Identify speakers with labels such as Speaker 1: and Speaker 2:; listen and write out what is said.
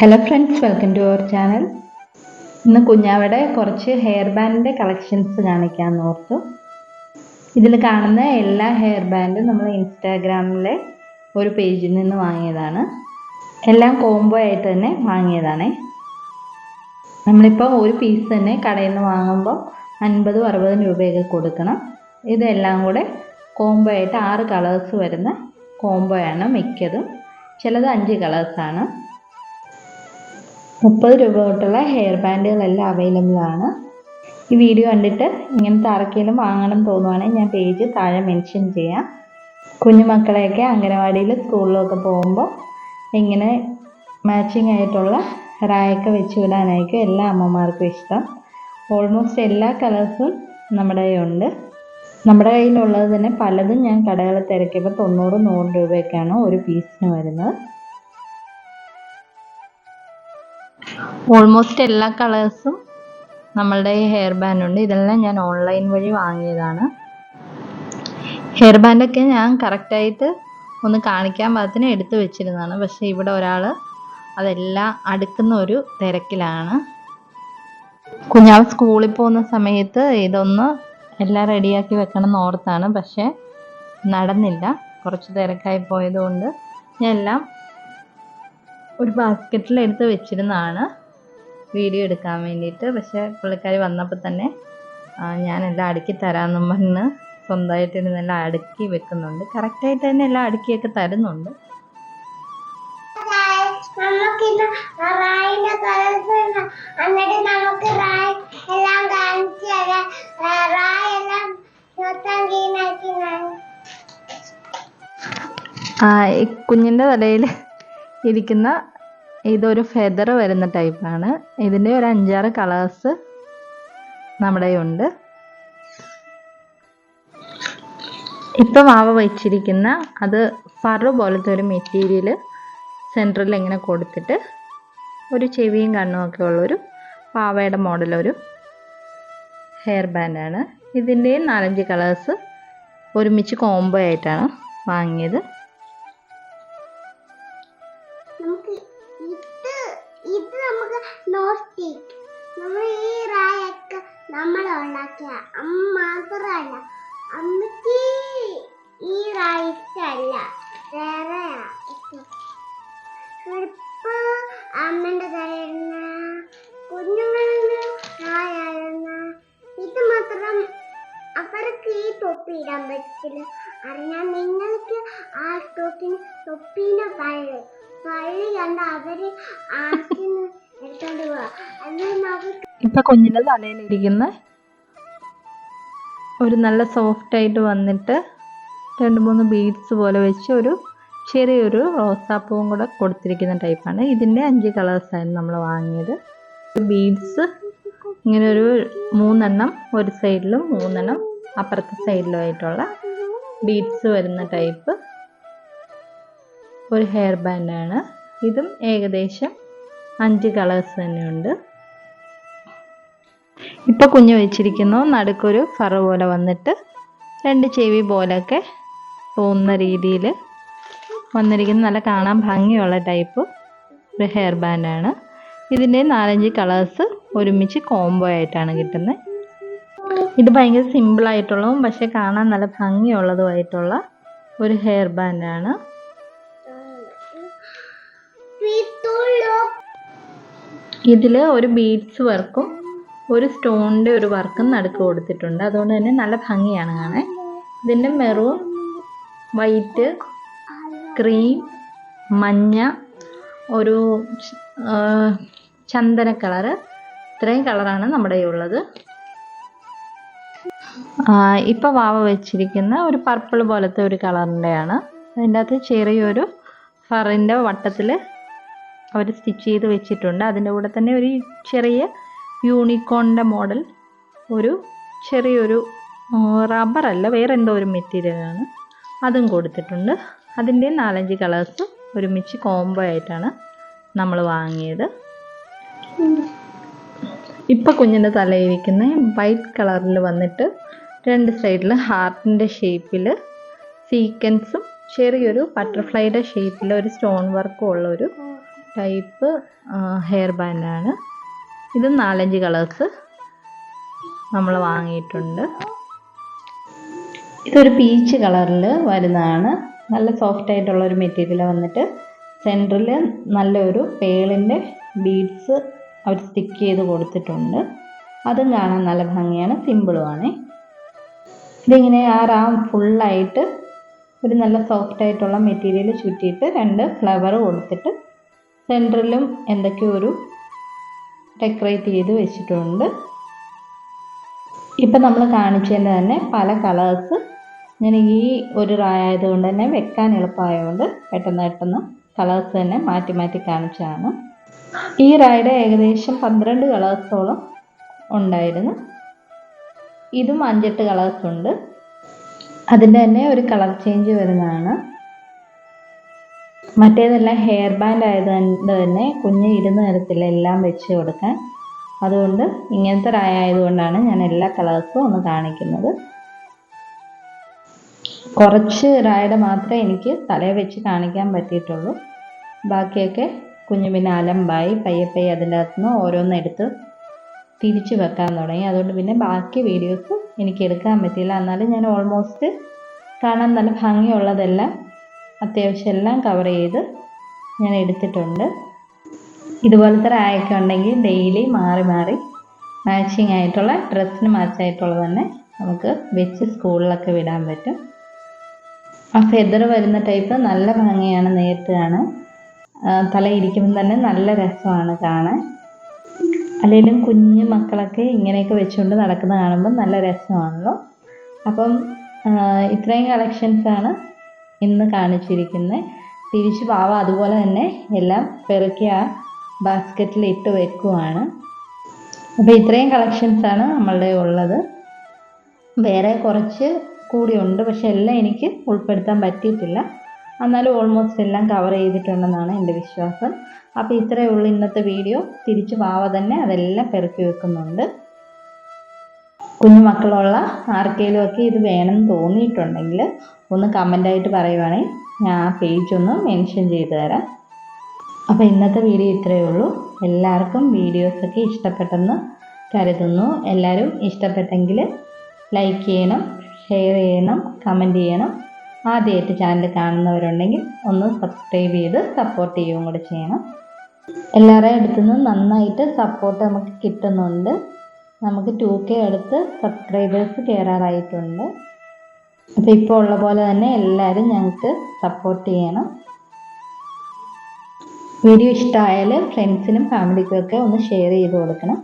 Speaker 1: Hello friends welcome to our channel ഇന്ന് കുഞ്ഞാവിടെ കുറച്ച് ഹെയർ ബാൻഡിന്റെ കളക്ഷൻസ് കാണിക്കാൻ ഓർത്തു. ഇതിൽ കാണുന്ന എല്ലാ ഹെയർ ബാൻഡും നമ്മൾ ഇൻസ്റ്റാഗ്രാമിലെ ഒരു പേജിൽ നിന്ന് വാങ്ങിയതാണ്. എല്ലാം കോംബോ ആയിട്ട് തന്നെ വാങ്ങിയതാണ്. നമ്മളിപ്പോൾ ഒരു പീസ് തന്നെ കടയിൽ നിന്ന് വാങ്ങുമ്പോൾ അൻപതും അറുപതും രൂപയൊക്കെ കൊടുക്കണം. ഇതെല്ലാം കൂടെ കോംബോ ആയിട്ട് ആറ് കളേഴ്സ് വരുന്ന കോംബോയാണ് മിക്കതും. ചിലത് അഞ്ച് കളേഴ്സാണ് മുപ്പത് രൂപ തൊട്ടുള്ള ഹെയർ ബാൻഡുകളെല്ലാം അവൈലബിൾ ആണ്. ഈ വീഡിയോ കണ്ടിട്ട് ഇങ്ങനത്തെ ആർക്കെങ്കിലും വാങ്ങണം തോന്നുവാണെങ്കിൽ ഞാൻ പേജ് താഴെ മെൻഷൻ ചെയ്യാം. കുഞ്ഞുമക്കളെയൊക്കെ അംഗനവാടിയിൽ സ്കൂളിലൊക്കെ പോകുമ്പോൾ ഇങ്ങനെ മാച്ചിങ് ആയിട്ടുള്ള റായൊക്കെ വെച്ച് വിടാനായിരിക്കും എല്ലാ അമ്മമാർക്കും ഇഷ്ടം. ഓൾമോസ്റ്റ് എല്ലാ കളേഴ്സും നമ്മുടെ ഉണ്ട്. നമ്മുടെ കയ്യിലുള്ളത് തന്നെ പലതും ഞാൻ കടകളിൽ തിരക്കിയപ്പോൾ തൊണ്ണൂറ് നൂറ് രൂപയൊക്കെയാണ് ഒരു പീസിന് വരുന്നത്. ഓൾമോസ്റ്റ് എല്ലാ കളേഴ്സും നമ്മളുടെ ഈ ഹെയർ ബാൻഡ് ഉണ്ട്. ഇതെല്ലാം ഞാൻ ഓൺലൈൻ വഴി വാങ്ങിയതാണ്. ഹെയർ ബാൻഡൊക്കെ ഞാൻ കറക്റ്റായിട്ട് ഒന്ന് കാണിക്കാൻ പാകത്തിന് എടുത്തു വെച്ചിരുന്നതാണ്. പക്ഷേ ഇവിടെ ഒരാൾ അതെല്ലാം അടുക്കുന്ന ഒരു തിരക്കിലാണ്. കുഞ്ഞാവ് സ്കൂളിൽ പോകുന്ന സമയത്ത് ഇതൊന്ന് എല്ലാം റെഡിയാക്കി വെക്കണം എന്ന് ഓർത്താണ്. പക്ഷേ നടന്നില്ല. കുറച്ച് തിരക്കായി പോയതുകൊണ്ട് ഞാൻ എല്ലാം ഒരു ബാസ്ക്കറ്റിൽ എടുത്ത് വെച്ചിരുന്നതാണ്. വീഡിയോ എടുക്കാൻ വേണ്ടിയിട്ട്. പക്ഷേ പുള്ളിക്കാരി വന്നപ്പോൾ തന്നെ ഞാനെല്ലാം അടുക്കി തരാമെന്നും പറഞ്ഞ് സ്വന്തമായിട്ട് ഇരുന്നെല്ലാം അടുക്കി വെക്കുന്നുണ്ട്. കറക്റ്റായിട്ട് തന്നെ എല്ലാം അടുക്കിയൊക്കെ തരുന്നുണ്ട്.
Speaker 2: നമുക്കിന്ന് റായിന്റെ കളേഴ്സ് എന്നിട്ട് നമുക്ക് റായ് എല്ലാം കാണിച്ചു തരാം. റായ് എല്ലാം മൊത്തം ക്ലീൻ ആക്കി
Speaker 1: ആ, ഈ കുഞ്ഞിന്റെ തലയിൽ ഇരിക്കുന്ന ഇതൊരു ഫെദർ വരുന്ന ടൈപ്പാണ് ഇതിന്റെ ഒരു അഞ്ചാറ് കളേഴ്സ് നമ്മുടെ ഉണ്ട് ഇപ്പം വാവ വെച്ചിരിക്കുന്ന അത് ഫറു പോലത്തെ ഒരു മെറ്റീരിയൽ സെന്ററിൽ ഇങ്ങനെ കൊടുത്തിട്ട് ഒരു ചെവിയും കണ്ണും ഒക്കെ ഉള്ളൊരു പാവയുടെ മോഡലൊരു ഹെയർ ബാൻഡാണ് ഇതിന്റെയും നാലഞ്ച് കളേഴ്സ് ഒരുമിച്ച് കോംബോ ആയിട്ടാണ് വാങ്ങിയത്.
Speaker 2: നമ്മൾ ഉണ്ടാക്കിയ അമ്മ മാത്രമല്ല അമ്മയ്ക്ക് ഈ റൈസ് അല്ല വേറെ അമ്മന്റെ തലയിരുന്ന കുഞ്ഞുങ്ങളുടെ റായായിരുന്ന ഇത് മാത്രം അവർക്ക് ഈ തൊപ്പി ഇടാൻ പറ്റില്ല. അറിഞ്ഞാൽ നിങ്ങൾക്ക് ആ തൊപ്പിന് തൊപ്പിന് പഴ പഴി കണ്ട അവർ ആർക്കിന്ന് എടുത്തോണ്ട് പോവാ. അത് നമുക്ക്
Speaker 1: ഇപ്പം കുഞ്ഞിന്റെ തലയിലിരിക്കുന്ന. ഒരു നല്ല സോഫ്റ്റ് ആയിട്ട് വന്നിട്ട് രണ്ട് മൂന്ന് ബീഡ്സ് പോലെ വെച്ച് ഒരു ചെറിയൊരു റോസാപ്പൂവും കൂടെ കൊടുത്തിരിക്കുന്ന ടൈപ്പാണ് ഇതിന്റെ അഞ്ച് കളേഴ്സായിരുന്നു നമ്മൾ വാങ്ങിയത്. ബീഡ്സ് ഇങ്ങനെ ഒരു മൂന്നെണ്ണം ഒരു സൈഡിലും മൂന്നെണ്ണം അപ്പുറത്തെ സൈഡിലും ആയിട്ടുള്ള ബീഡ്സ് വരുന്ന ടൈപ്പ് ഒരു ഹെയർ ബാൻഡാണ് ഇതും ഏകദേശം അഞ്ച് കളേഴ്സ് തന്നെയുണ്ട്. ഇപ്പൊ കുഞ്ഞ് വെച്ചിരിക്കുന്നു. നടുക്കൊരു ഫറ പോലെ വന്നിട്ട് രണ്ട് ചെവി പോലൊക്കെ പോകുന്ന രീതിയിൽ വന്നിരിക്കുന്ന. നല്ല കാണാൻ ഭംഗിയുള്ള ടൈപ്പ് ഒരു ഹെയർ ബാൻഡാണ് ഇതിന്റെ നാലഞ്ച് കളേഴ്സ് ഒരുമിച്ച് കോംബോ ആയിട്ടാണ് കിട്ടുന്നത് ഇത് ഭയങ്കര സിമ്പിളായിട്ടുള്ളതും പക്ഷെ കാണാൻ നല്ല ഭംഗിയുള്ളതുമായിട്ടുള്ള ഒരു ഹെയർ ബാൻഡാണ് ഇതിൽ ഒരു ബീഡ്സ് വർക്കും ഒരു സ്റ്റോണിന്റെ ഒരു വർക്കും നടുക്ക് കൊടുത്തിട്ടുണ്ട്. അതുകൊണ്ട് തന്നെ നല്ല ഭംഗിയാണ് കാണാൻ. ഇതിന്റെ മെറൂൺ വൈറ്റ് ക്രീം മഞ്ഞ ഒരു ചന്ദന കളറ്. ഇത്രയും കളറാണ് നമ്മുടെ ഉള്ളത്. ഇപ്പോൾ വാവ വെച്ചിരിക്കുന്ന ഒരു പർപ്പിൾ പോലത്തെ ഒരു കളറിന്റെയാണ് അതിന്റെ അകത്ത് ചെറിയൊരു ഫറിന്റെ വട്ടത്തിൽ അവർ സ്റ്റിച്ച് ചെയ്ത് വെച്ചിട്ടുണ്ട്. അതിന്റെ കൂടെ തന്നെ ഒരു ചെറിയ യൂണിക്കോണിന്റെ മോഡൽ. ഒരു ചെറിയൊരു റബ്ബറല്ല വേറെ എന്തോ ഒരു മെറ്റീരിയലാണ് അതും കൊടുത്തിട്ടുണ്ട്. അതിന്റെ നാലഞ്ച് കളേഴ്സ് ഒരുമിച്ച് കോംബോ ആയിട്ടാണ് നമ്മൾ വാങ്ങിയത്. ഇപ്പം കുഞ്ഞിന്റെ തലയിരിക്കുന്ന വൈറ്റ് കളറിൽ വന്നിട്ട് രണ്ട് സൈഡിൽ ഹാർട്ടിന്റെ ഷേപ്പിൽ സീക്വൻസും ചെറിയൊരു ബട്ടർഫ്ലൈയുടെ ഷേപ്പിൽ ഒരു സ്റ്റോൺ വർക്കും ഉള്ള ഒരു ടൈപ്പ് ഹെയർ ബാൻഡാണ് ഇത് നാലഞ്ച് കളേഴ്സ് നമ്മൾ വാങ്ങിയിട്ടുണ്ട്. ഇതൊരു പീച്ച് കളറിൽ വരുന്നതാണ്. നല്ല സോഫ്റ്റ് ആയിട്ടുള്ള ഒരു മെറ്റീരിയൽ വന്നിട്ട് സെന്ററിൽ നല്ലൊരു പേളിന്റെ ബീഡ്സ് അവർ സ്റ്റിക്ക് ചെയ്ത് കൊടുത്തിട്ടുണ്ട്. അതും കാണാൻ നല്ല ഭംഗിയാണ് സിമ്പിളുമാണ് ഇതിങ്ങനെ ആ റാം ഫുള്ളായിട്ട് ഒരു നല്ല സോഫ്റ്റ് ആയിട്ടുള്ള മെറ്റീരിയൽ ചുറ്റിയിട്ട് രണ്ട് ഫ്ലവർ കൊടുത്തിട്ട് സെന്ററിലും എന്തൊക്കെയോ ഒരു ഡെക്കറേറ്റ് ചെയ്ത് വെച്ചിട്ടുണ്ട്. ഇപ്പം നമ്മൾ കാണിച്ചതിന്റെ തന്നെ പല കളേഴ്സ് ഞാൻ ഈ ഒരു റായതുകൊണ്ട് തന്നെ വെക്കാൻ എളുപ്പമായതുകൊണ്ട് പെട്ടെന്ന് പെട്ടെന്ന് കളേഴ്സ് തന്നെ മാറ്റി മാറ്റി കാണിച്ചതാണ്. ഈ റായുടെ ഏകദേശം പന്ത്രണ്ട് കളേഴ്സോളം ഉണ്ടായിരുന്നു. ഇതും അഞ്ചെട്ട് കളേഴ്സ് ഉണ്ട് അതിന്റെ തന്നെ ഒരു കളർ ചേഞ്ച് വരുന്നതാണ്. മറ്റേതെല്ലാം ഹെയർ ബാൻഡ് ആയതുകൊണ്ട് തന്നെ കുഞ്ഞ് ഇരുന്ന് തരത്തില്ല എല്ലാം വെച്ച് കൊടുക്കാൻ. അതുകൊണ്ട് ഇങ്ങനത്തെ റായ ആയതുകൊണ്ടാണ് ഞാൻ എല്ലാ കളേഴ്സും ഒന്ന് കാണിക്കുന്നത്. കുറച്ച് റായുടെ മാത്രമേ എനിക്ക് തലയിൽ വെച്ച് കാണിക്കാൻ പറ്റിയിട്ടുള്ളൂ. ബാക്കിയൊക്കെ കുഞ്ഞു പിന്നെ അലമ്പായി പയ്യെ പയ്യെ അതിന്റെ അകത്തുനിന്ന് ഓരോന്നെടുത്ത് തിരിച്ച് വെക്കാൻ തുടങ്ങി. അതുകൊണ്ട് പിന്നെ ബാക്കി വീഡിയോസ് എനിക്ക് എടുക്കാൻ പറ്റിയില്ല. എന്നാലും ഞാൻ ഓൾമോസ്റ്റ് കാണാൻ നല്ല ഭംഗിയുള്ളതെല്ലാം അത്യാവശ്യം എല്ലാം കവർ ചെയ്ത് ഞാൻ എടുത്തിട്ടുണ്ട്. ഇതുപോലത്തെ റായൊക്കെ ഉണ്ടെങ്കിൽ ഡെയിലി മാറി മാറി മാച്ചിങ് ആയിട്ടുള്ള ഡ്രസ്സിന് മാച്ചായിട്ടുള്ളത് തന്നെ നമുക്ക് വെച്ച് സ്കൂളിലൊക്കെ വിടാൻ പറ്റും. ആ ഫെദർ വരുന്ന ടൈപ്പ് നല്ല ഭംഗിയാണ് നേരിട്ട് കാണാൻ. തല ഇരിക്കുമ്പോൾ തന്നെ നല്ല രസമാണ് കാണാൻ. അല്ലെങ്കിലും കുഞ്ഞു മക്കളൊക്കെ ഇങ്ങനെയൊക്കെ വെച്ചുകൊണ്ട് നടക്കുന്ന കാണുമ്പോൾ നല്ല രസമാണല്ലോ. അപ്പം ഇത്രയും കളക്ഷൻസാണ് ഇന്ന് കാണിച്ചിരിക്കുന്നത് തിരിച്ച് പാവ അതുപോലെ തന്നെ എല്ലാം പെറുക്കി ആ ബാസ്ക്കറ്റിൽ ഇട്ട് വെക്കുവാണ്. അപ്പോൾ ഇത്രയും കളക്ഷൻസാണ് നമ്മളുടെ ഉള്ളത്. വേറെ കുറച്ച് കൂടിയുണ്ട് പക്ഷെ എല്ലാം എനിക്ക് ഉൾപ്പെടുത്താൻ പറ്റിയിട്ടില്ല. എന്നാലും ഓൾമോസ്റ്റ് എല്ലാം കവർ ചെയ്തിട്ടുണ്ടെന്നാണ് എന്റെ വിശ്വാസം. അപ്പോൾ ഇത്രയേ ഉള്ളൂ ഇന്നത്തെ വീഡിയോ തിരിച്ച് പാവ തന്നെ അതെല്ലാം പെറുക്കി വെക്കുന്നുണ്ട്. കുഞ്ഞു മക്കളുള്ള ആർക്കെങ്കിലും ഒക്കെ ഇത് വേണമെന്ന് തോന്നിയിട്ടുണ്ടെങ്കിൽ ഒന്ന് കമന്റായിട്ട് പറയുവാണെങ്കിൽ ഞാൻ ആ പേജ് ഒന്ന് മെൻഷൻ ചെയ്തു തരാം. അപ്പോൾ ഇന്നത്തെ വീഡിയോ ഇത്രയേ ഉള്ളൂ. എല്ലാവർക്കും വീഡിയോസൊക്കെ ഇഷ്ടപ്പെട്ടെന്ന് കരുതുന്നു. എല്ലാവരും ഇഷ്ടപ്പെട്ടെങ്കിൽ ലൈക്ക് ചെയ്യണം ഷെയർ ചെയ്യണം കമന്റ് ചെയ്യണം. ആദ്യമായിട്ട് ചാനൽ കാണുന്നവരുണ്ടെങ്കിൽ ഒന്ന് സബ്സ്ക്രൈബ് ചെയ്ത് സപ്പോർട്ട് ചെയ്യുകയും കൂടെ ചെയ്യണം. എല്ലാവരുടെ അടുത്തുനിന്നും നന്നായിട്ട് സപ്പോർട്ട് നമുക്ക് കിട്ടുന്നുണ്ട്. നമുക്ക് ടു കെ അടുത്ത് സബ്സ്ക്രൈബേഴ്സ് കയറാറായിട്ടുണ്ട് അപ്പോൾ ഇപ്പോൾ ഉള്ള പോലെ തന്നെ എല്ലാവരും ഞങ്ങൾക്ക് സപ്പോർട്ട് ചെയ്യണം. വീഡിയോ ഇഷ്ടമായാൽ ഫ്രണ്ട്സിനും ഫാമിലിക്കും ഒക്കെ ഒന്ന് ഷെയർ ചെയ്ത് കൊടുക്കണം.